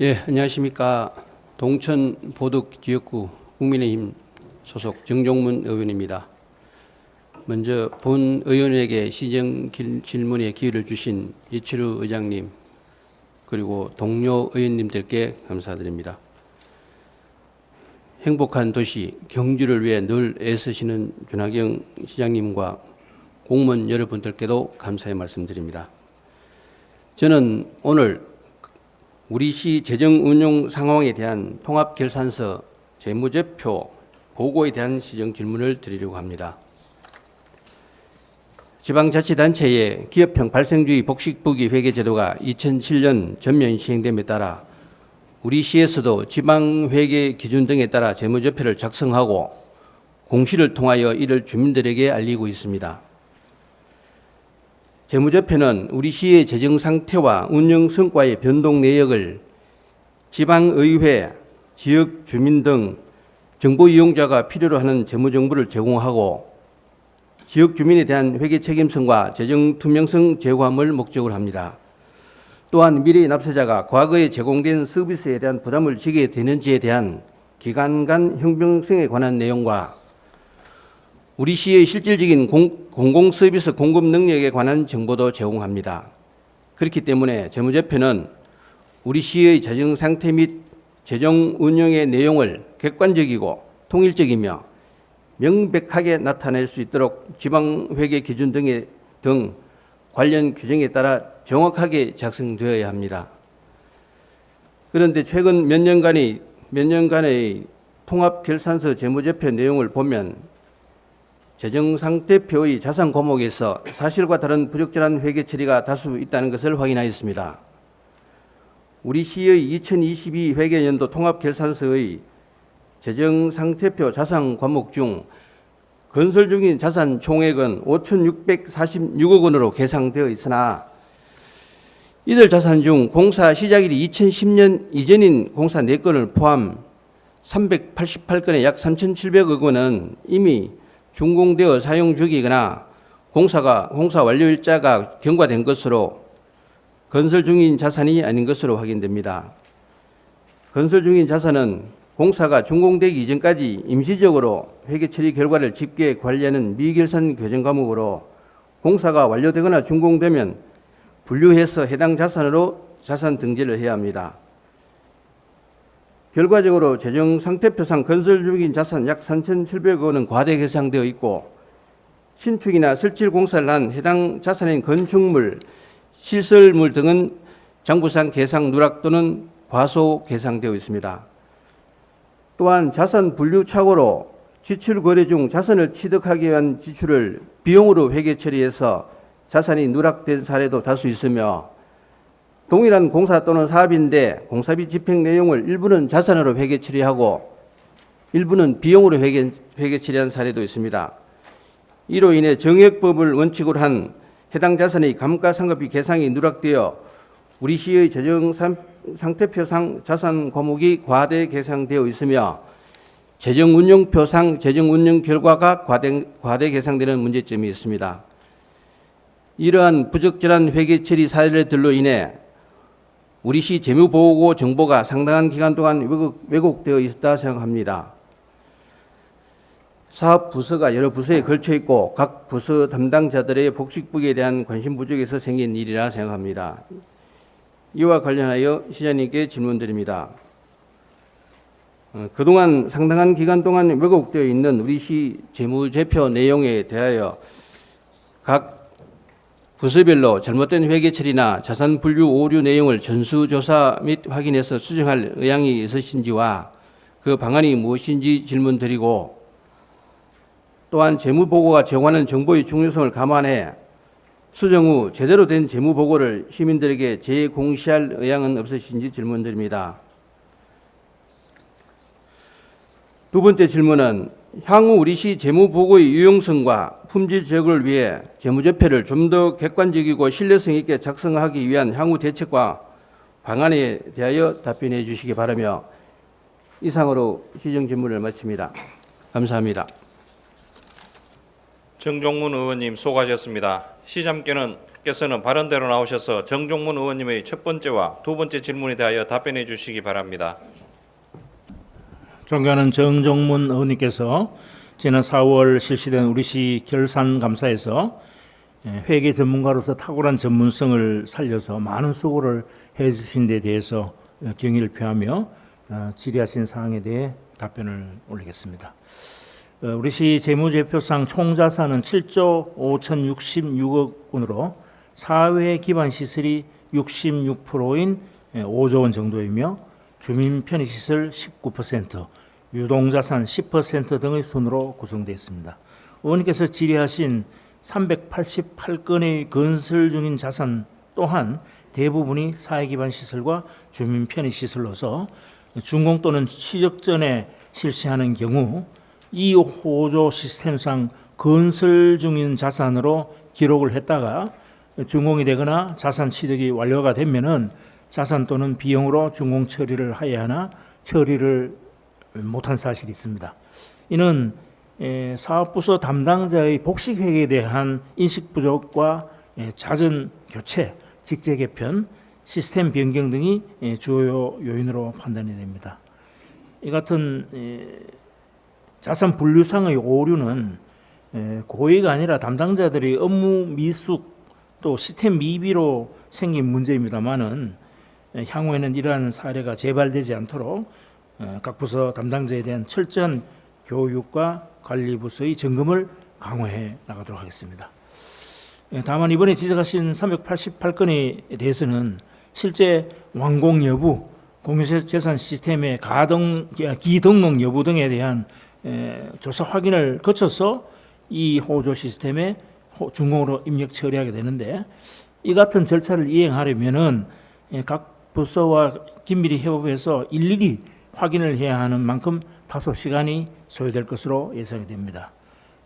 예, 안녕하십니까. 동천 보덕 지역구 국민의힘 소속 정종문 의원입니다. 먼저 본 의원에게 시정 길- 질문의 기회를 주신 이치루 의장님 그리고 동료 의원님들께 감사드립니다. 행복한 도시 경주를 위해 늘 애쓰시는 준하경 시장님과 공무원 여러분들께도 감사의 말씀드립니다. 저는 오늘 우리 시 재정 운용 상황에 대한 통합 결산서 재무제표 보고에 대한 시정 질문을 드리려고 합니다. 지방자치단체의 기업형 발생주의 복식부기 회계 제도가 2007년 전면 시행됨에 따라 우리 시에서도 지방회계 기준 등에 따라 재무제표를 작성하고 공시를 통하여 이를 주민들에게 알리고 있습니다. 재무제표는 우리 시의 재정 상태와 운영 성과의 변동 내역을 지방의회, 지역 주민 등 정보 이용자가 필요로 하는 재무 정보를 제공하고 지역 주민에 대한 회계 책임성과 재정 투명성 제고함을 목적으로 합니다. 또한 미래의 납세자가 과거에 제공된 서비스에 대한 부담을 지게 되는지에 대한 기관 간 형평성에 관한 내용과 우리 시의 실질적인 공, 공공 서비스 공급 능력에 관한 정보도 제공합니다. 그렇기 때문에 재무제표는 우리 시의 재정 상태 및 재정 운영의 내용을 객관적이고 통일적이며 명백하게 나타낼 수 있도록 지방회계 기준 등의 등 관련 규정에 따라 정확하게 작성되어야 합니다. 그런데 최근 몇 년간의 몇 년간의 통합 결산서 재무제표 내용을 보면 재정상태표의 자산 과목에서 사실과 다른 부적절한 회계 처리가 다수 있다는 것을 확인하였습니다. 우리 시의 2022 회계연도 통합결산서의 재정상태표 자산 과목 중 건설 중인 자산 총액은 5,646억 원으로 계상되어 있으나 이들 자산 중 공사 시작일이 2010년 이전인 공사 4건을 포함 388건의 약 3,700억 원은 이미 준공되어 사용 중이거나 공사가 공사 완료 일자가 경과된 것으로 건설 중인 자산이 아닌 것으로 확인됩니다. 건설 중인 자산은 공사가 준공되기 이전까지 임시적으로 회계 처리 결과를 집계 관리하는 미결산 교정 과목으로 공사가 완료되거나 준공되면 분류해서 해당 자산으로 자산 등재를 해야 합니다. 결과적으로 재정 상태표상 건설 중인 자산 약 3,700억 원은 과대 계상되어 있고 신축이나 설치 공사를 한 해당 자산인 건축물, 시설물 등은 장부상 계상 누락 또는 과소 계상되어 있습니다. 또한 자산 분류 착오로 지출 거래 중 자산을 취득하기 위한 지출을 비용으로 회계 처리해서 자산이 누락된 사례도 다수 있으며 동일한 공사 또는 사업인데 공사비 집행 내용을 일부는 자산으로 회계 처리하고 일부는 비용으로 회계, 회계 처리한 사례도 있습니다. 이로 인해 정액법을 원칙으로 한 해당 자산의 감가상각비 계상이 누락되어 우리 시의 재정 상- 상태표상 자산 과목이 과대 계상되어 있으며 재정운용표상 재정운용 결과가 과대, 과대 계상되는 문제점이 있습니다. 이러한 부적절한 회계 처리 사례들로 인해 우리 시 재무보고 정보가 상당한 기간 동안 왜곡, 왜곡 되어 있었다 생각합니다. 사업 부서가 여러 부서에 걸쳐 있고 각 부서 담당자들의 복식부기에 대한 관심 부족에서 생긴 일이라 생각합니다. 이와 관련하여 시장님께 질문드립니다. 어, 그동안 상당한 기간 동안 왜곡되어 있는 우리 시 재무제표 내용에 대하여 각 부서별로 잘못된 회계 처리나 자산 분류 오류 내용을 전수조사 및 확인해서 수정할 의향이 있으신지와 그 방안이 무엇인지 질문드리고 또한 재무보고가 제공하는 정보의 중요성을 감안해 수정 후 제대로 된 재무보고를 시민들에게 재공시할 의향은 없으신지 질문드립니다. 두 번째 질문은 향후 우리 시 재무보고의 유용성과 품질 제고를 위해 재무제표를 좀 더 객관적이고 신뢰성 있게 작성하기 위한 향후 대책과 방안에 대하여 답변해 주시기 바라며 이상으로 시정 질문을 마칩니다. 감사합니다. 정종문 의원님 수고하셨습니다. 시장께는 의원님께서는 발언대로 나오셔서 정종문 의원님의 첫 번째와 두 번째 질문에 대하여 답변해 주시기 바랍니다. 존경하는 정종문 의원님께서 지난 4월 실시된 우리시 결산 감사에서 예, 회계 전문가로서 탁월한 전문성을 살려서 많은 수고를 해주신 데 대해서 어, 경의를 표하며 어, 질의하신 사항에 대해 답변을 올리겠습니다. 어, 우리시 재무제표상 총자산은 7조 5,066억 원으로 사회 기반 시설이 66%인 5조 원 정도이며 주민 편의 시설 19%, 유동자산 10% 등의 순으로 구성되어 있습니다. 의원님께서 질의하신 388건의 건설 중인 자산 또한 대부분이 사회 기반 시설과 주민 편의 시설로서 준공 또는 취적 전에 실시하는 경우 이 호조 시스템상 건설 중인 자산으로 기록을 했다가 준공이 되거나 자산 취득이 완료가 되면은 자산 또는 비용으로 준공 처리를 하여야 하나 처리를 못한 사실이 있습니다. 이는 에, 사업부서 담당자의 복식 회계에 대한 인식 부족과 에, 잦은 교체, 직제 개편, 시스템 변경 등이 에, 주요 요인으로 판단이 됩니다. 이 같은 에, 자산 분류상의 오류는 에, 고의가 아니라 담당자들이 업무 미숙 또 시스템 미비로 생긴 문제입니다만은 에, 향후에는 이러한 사례가 재발되지 않도록 어, 각 부서 담당자에 대한 철저한 교육과 관리 부서의 점검을 강화해 나가도록 하겠습니다. 예, 다만 이번에 지적하신 388건에 대해서는 실제 완공 여부, 공유재산 시스템의 가동 기등록 여부 등에 대한 에, 조사 확인을 거쳐서 이 호조 시스템에 호- 준공으로 입력 처리하게 되는데 이 같은 절차를 이행하려면은 예, 각 부서와 긴밀히 협업해서 일일이 확인을 해야 하는 만큼 다소 시간이 소요될 것으로 예상이 됩니다.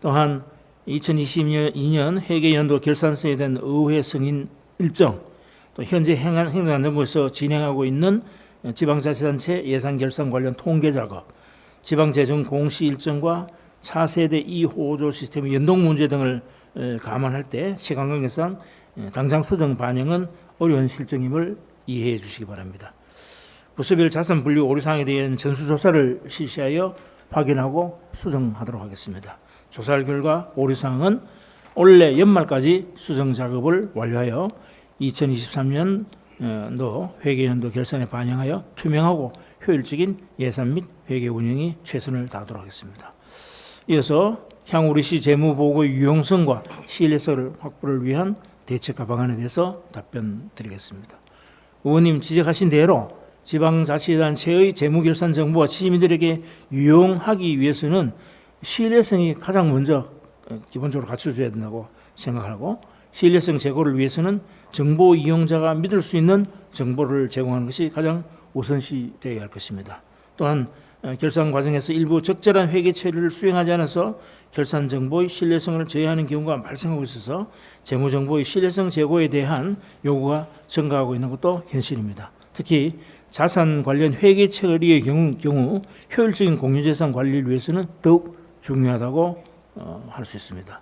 또한 2022년 회계연도 결산서에 대한 의회 승인 일정, 또 현재 행안 행정안전부에서 진행하고 있는 지방자치단체 예산 결산 관련 통계 작업, 지방재정 공시 일정과 차세대 2호조 시스템의 연동 문제 등을 에, 감안할 때 시간 관계상 에, 당장 수정 반영은 어려운 실정임을 이해해 주시기 바랍니다. 부서별 자산 분류 오류 사항에 대한 전수조사를 실시하여 확인하고 수정하도록 하겠습니다. 조사 결과 오류 사항은 올해 연말까지 수정 작업을 완료하여 2023년도 회계연도 결산에 반영하여 투명하고 효율적인 예산 및 회계 운영에 최선을 다하도록 하겠습니다. 이어서 향후 우리 시 재무보고의 유용성과 신뢰성을 확보를 위한 대책과 방안에 대해서 답변 드리겠습니다. 의원님 지적하신 대로 지방자치단체의 재무결산 정보가 시민들에게 유용하기 위해서는 신뢰성이 가장 먼저 어, 기본적으로 갖춰줘야 된다고 생각하고 신뢰성 제고를 위해서는 정보 이용자가 믿을 수 있는 정보를 제공하는 것이 가장 우선시 되어야 할 것입니다. 또한 어, 결산 과정에서 일부 적절한 회계 처리를 수행하지 않아서 결산 정보의 신뢰성을 저해하는 경우가 발생하고 있어서 재무 정보의 신뢰성 제고에 대한 요구가 증가하고 있는 것도 현실입니다. 특히 자산 관련 회계 처리의 경우, 경우 효율적인 공유재산 관리를 위해서는 더욱 중요하다고 어, 할수 있습니다.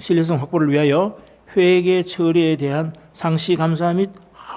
신뢰성 확보를 위하여 회계 처리에 대한 상시 감사 및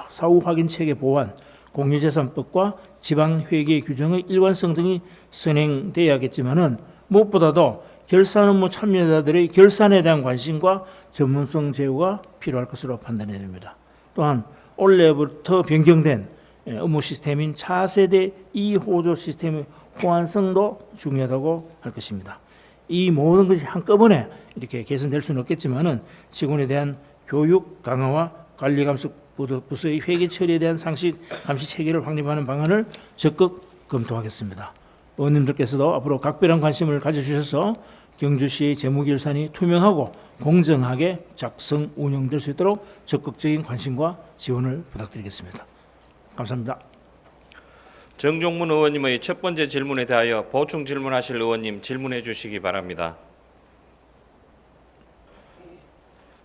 사후 확인 체계 보완, 공유재산법과 지방 회계 규정의 일관성 등이 선행돼야겠지만은 무엇보다도 결산 업무 참여자들의 결산에 대한 관심과 전문성 제고가 필요할 것으로 판단이 됩니다. 또한 올해부터 변경된 예, 업무 시스템인 차세대 2호조 시스템의 호환성도 중요하다고 할 것입니다. 이 모든 것이 한꺼번에 이렇게 개선될 수는 없겠지만은 직원에 대한 교육 강화와 관리 감독 부서- 부서의 회계 처리에 대한 상식 감시 체계를 확립하는 방안을 적극 검토하겠습니다. 의원님들께서도 앞으로 각별한 관심을 가져주셔서 경주시의 재무결산이 투명하고 공정하게 작성 운영될 수 있도록 적극적인 관심과 지원을 부탁드리겠습니다. 감사합니다. 정종문 의원님의 첫 번째 질문에 대하여 보충 질문하실 의원님 질문해 주시기 바랍니다.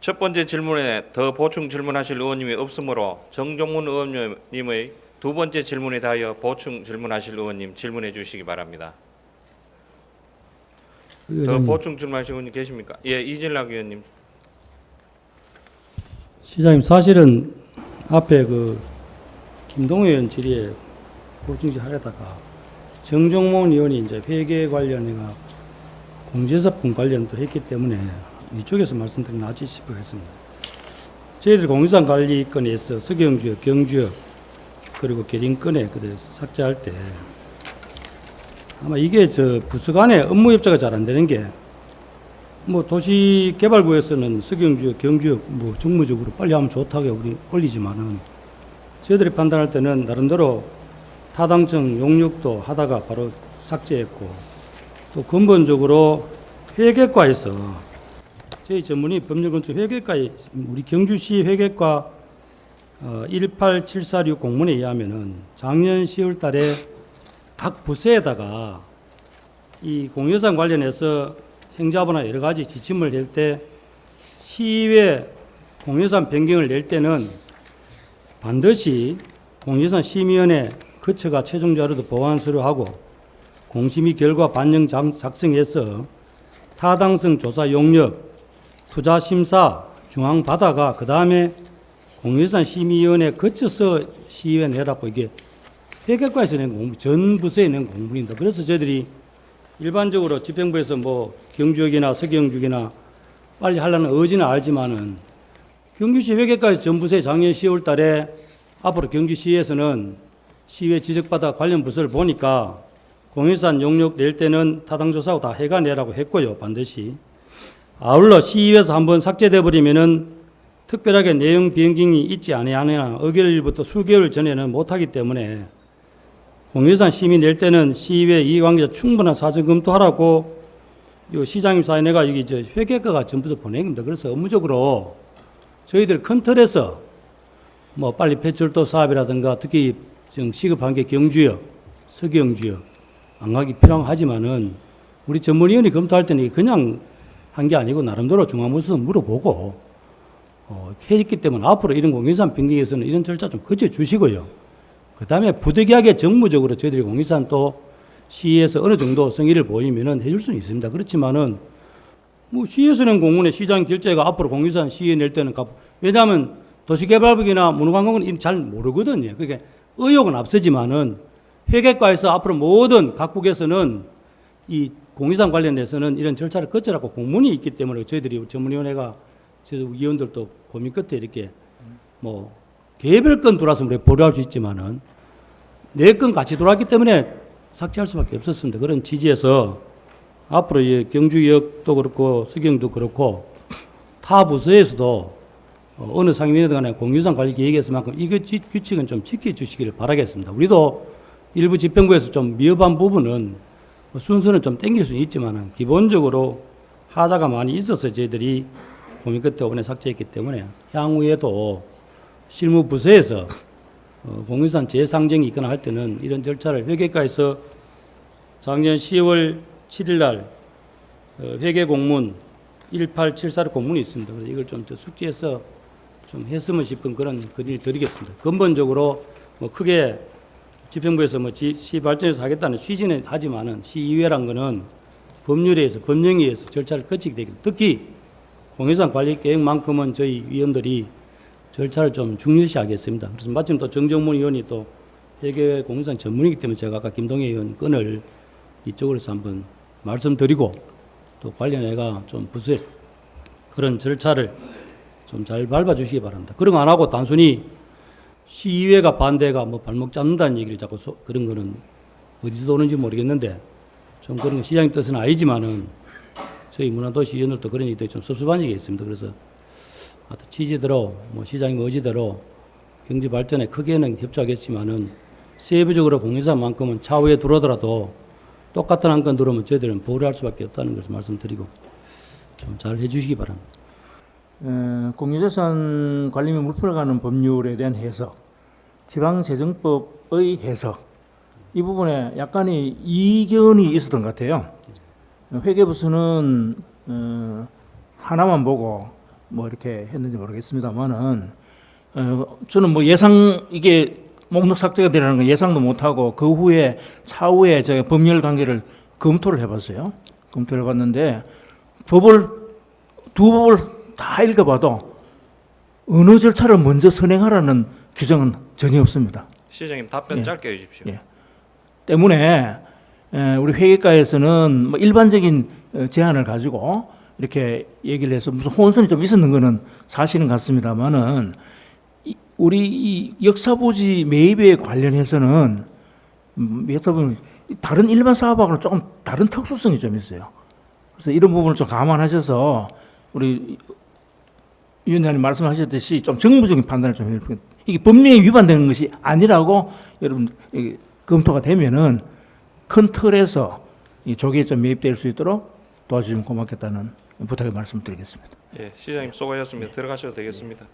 첫 번째 질문에 더 보충 질문하실 의원님이 없으므로 정종문 의원님의 두 번째 질문에 대하여 보충 질문하실 의원님 질문해 주시기 바랍니다. 더 의원님, 보충 질문하실 의원님 계십니까? 예, 이진락 의원님. 시장님 사실은 앞에 그 김동호 의원 질의에 보충지 하려다가 정종문 의원이 이제 회계 관련이나 공제사품 관련도 했기 때문에 이쪽에서 말씀드리면 낫지 싶어 했습니다. 저희들 공유산 관리권에서 석영주역, 경주역 그리고 계린권에 그대 삭제할 때 아마 이게 저 부서 간의 업무 협조가 잘 안 되는 게 뭐 도시개발구에서는 석영주역, 경주역 뭐 정무적으로 빨리 하면 좋다고 우리 올리지만은 저희들이 판단할 때는 나름대로 타당성 용역도 하다가 바로 삭제했고 또 근본적으로 회계과에서 저희 전문의 법률건축 회계과에 우리 경주시 회계과 어, 18746 공문에 의하면은 작년 10월 달에 각 부서에다가 이 공유산 관련해서 행자부나 여러 가지 지침을 낼 때 시의회 공유산 변경을 낼 때는 반드시 공유산 심의원회 거쳐가 최종 자료도 보완 서류하고 공심위 결과 반영 작- 작성해서 타당성 조사 용역, 투자 심사 중앙 받아가 그 다음에 공유산 심의위원회 거쳐서 시의회 내라고 이게 회계과에서 낸 공부, 전 부서에 낸 공문입니다. 그래서 저희들이 일반적으로 집행부에서 뭐 경주역이나 서경주역이나 빨리 하려는 의지는 알지만은 경주시 회계과에서 전 부서에 작년 10월 달에 앞으로 경주시에서는 시의회 지적받아 관련 부서를 보니까 공유산 용역 낼 때는 타당조사하고 다 해가 내라고 했고요, 반드시. 아울러 시의회에서 한번 삭제돼 버리면은 특별하게 내용 변경이 있지 아니하냐 의결일부터 수개월 전에는 못하기 때문에 공유산 낼 때는 시의회 이해관계자 충분한 사전 검토하라고 요 시장님 사인회가 여기 저 회계과가 전부 다 보낸 겁니다. 그래서 업무적으로 저희들 큰 틀에서 뭐 빨리 배철도 사업이라든가 특히 지금 시급한 게 경주역, 서경주역 안 가기 필요하지만은 우리 전문위원이 검토할 때는 그냥 한 게 아니고 나름대로 중앙부에서 물어보고 어, 했기 때문에 앞으로 이런 공유산 변경에서는 이런 절차 좀 거쳐 주시고요. 그 다음에 부득이하게 정무적으로 저희들이 공유산 또 시에서 어느 정도 성의를 보이면은 해줄 수는 있습니다. 그렇지만은 뭐 시에서는 공문에 시장 결제가 앞으로 공유산 시에 낼 때는 값, 왜냐하면 도시개발국이나 문화관광은 잘 모르거든요. 그게 의혹은 앞서지만은 회계과에서 앞으로 모든 각국에서는 이 공유산 관련해서는 이런 절차를 거쳐라고 공문이 있기 때문에 저희들이 전문위원회가 저 위원들도 고민 끝에 이렇게 뭐 개별 건 돌아서 우리 보류할 수 있지만은 네 건 같이 돌아왔기 때문에 삭제할 수밖에 없었습니다. 그런 취지에서 앞으로 이 경주역도 그렇고 서경도 그렇고 타 부서에서도 어, 어느 상임위원회 간에 공유상 관리 계획에서만큼 이 규- 규칙은 좀 지켜주시기를 바라겠습니다. 우리도 일부 집행부에서 좀 미흡한 부분은 뭐 순서는 좀 땡길 수는 있지만 기본적으로 하자가 많이 있어서 저희들이 고민 끝에 이번에 삭제했기 때문에 향후에도 실무 부서에서 어, 공유산 재상정이 있거나 할 때는 이런 절차를 회계과에서 작년 10월 7일 날 어, 회계 공문 1874 공문이 있습니다. 그래서 이걸 좀저 숙지해서 좀 했으면 싶은 그런 건의를 드리겠습니다. 근본적으로 뭐 크게 집행부에서 뭐 지, 시 발전에서 하겠다는 취지는 하지만은 시의회란 거는 법률에 의해서 법령에 의해서 절차를 거치게 되기 특히 공유산 관리 계획만큼은 저희 위원들이 절차를 좀 중요시하겠습니다. 그래서 마침 또 정정문 의원이 또 회계 공유산 전문이기 때문에 제가 아까 김동혜 의원 건을 이쪽으로서 한번 말씀드리고 또 관련해가 좀 부수에 그런 절차를 좀 잘 밟아주시기 바랍니다. 그런 거 안 하고 단순히 시의회가 반대가 뭐 발목 잡는다는 얘기를 자꾸 소, 그런 거는 어디서 오는지 모르겠는데 좀 그런 거 시장님 뜻은 아니지만은 저희 문화도시위원들도 그런 얘기도 좀 섭섭한 얘기가 있습니다. 그래서 취지대로 뭐 시장님 의지대로 경제 발전에 크게는 협조하겠지만은 세부적으로 공유산만큼은 차후에 들어오더라도 똑같은 한 건 들어오면 저희들은 보류할 수밖에 없다는 것을 말씀드리고 좀 잘 해주시기 바랍니다. 에, 공유재산 관리 및 물품을 가는 법률에 대한 해석, 지방재정법의 해석 이 부분에 약간의 이견이 있었던 것 같아요. 회계부서는 어, 하나만 보고 뭐 이렇게 했는지 모르겠습니다만은 어, 저는 뭐 예상 이게 목록 삭제가 되라는 건 예상도 못하고 그 후에 차후에 제가 법률 관계를 검토를 해봤어요. 검토를 해봤는데 법을 두 법을 다 읽어봐도 어느 절차를 먼저 선행하라는 규정은 전혀 없습니다. 시장님 답변 예. 짧게 해주십시오. 예. 때문에 에, 우리 회계과에서는 뭐 일반적인 어, 제안을 가지고 이렇게 얘기를 해서 무슨 혼선이 좀 있었는 거는 사실은 같습니다만은 이- 우리 이 역사부지 매입에 관련해서는 음, 여쭤보면 다른 일반 사업하고는 조금 다른 특수성이 좀 있어요. 그래서 이런 부분을 좀 감안하셔서 우리 위원장님 말씀하셨듯이 좀 정무적인 판단을 좀 해야 됩니다. 이게 법령에 위반되는 것이 아니라고 여러분 이 검토가 되면은 큰 틀에서 이 조기에 좀 매입될 수 있도록 도와주시면 고맙겠다는 부탁의 말씀을 드리겠습니다. 예, 시장님 수고하셨습니다. 들어가셔도 되겠습니다.